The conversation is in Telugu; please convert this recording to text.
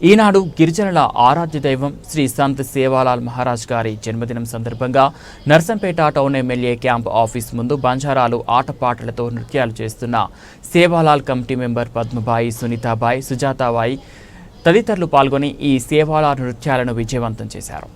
ఈనాడు గిరిజనుల ఆరాధ్య దైవం శ్రీ సంత్ సేవాలాల్ మహారాజ్ గారి జన్మదినం సందర్భంగా Narsampet town MLA camp office ముందు బంజారాలు ఆటపాటలతో నృత్యాలు చేస్తున్న సేవాలాల్ కమిటీ మెంబర్ పద్మబాయి సునీతాబాయి సుజాతాబాయి తదితరులు పాల్గొని ఈ సేవాలాల్ నృత్యాలను విజయవంతం చేశారు.